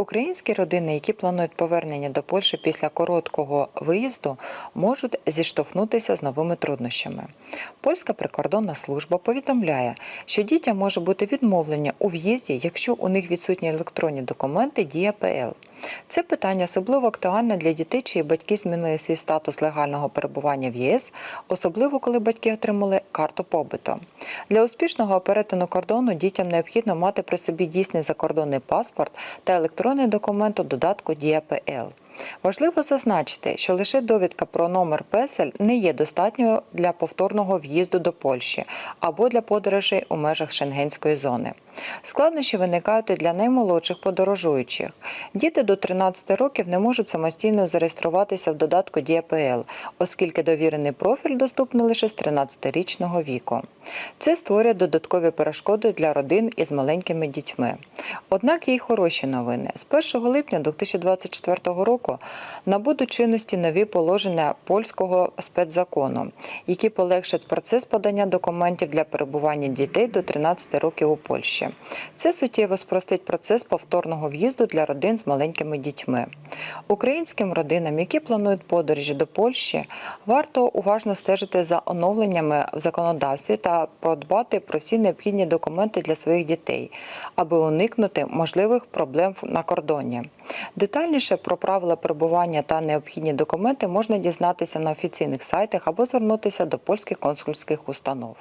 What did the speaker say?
Українські родини, які планують повернення до Польщі після короткого виїзду, можуть зіштовхнутися з новими труднощами. Польська прикордонна служба повідомляє, що дітям може бути відмовлення у в'їзді, якщо у них відсутні електронні документи Дія ПЛ. Це питання особливо актуальне для дітей, чиї батьки змінили свій статус легального перебування в ЄС, особливо коли батьки отримали карту побиту. Для успішного перетину кордону дітям необхідно мати при собі дійсний закордонний паспорт та електронний документ у додатку Дія ПЛ. Важливо зазначити, що лише довідка про номер песель не є достатньою для повторного в'їзду до Польщі або для подорожей у межах шенгенської зони. Складнощі виникають і для наймолодших подорожуючих. Діти до 13 років не можуть самостійно зареєструватися в додатку ДІАПЛ, оскільки довірений профіль доступний лише з 13-річного віку. Це створює додаткові перешкоди для родин із маленькими дітьми. Однак є й хороші новини. З 1 липня 2024 року набудуть чинності нові положення польського спецзакону, які полегшать процес подання документів для перебування дітей до 13 років у Польщі. Це суттєво спростить процес повторного в'їзду для родин з маленькими дітьми. Українським родинам, які планують подорожі до Польщі, варто уважно стежити за оновленнями в законодавстві та подбати про всі необхідні документи для своїх дітей, аби уникнути можливих проблем на кордоні. Детальніше про правила перебування та необхідні документи можна дізнатися на офіційних сайтах або звернутися до польських консульських установ.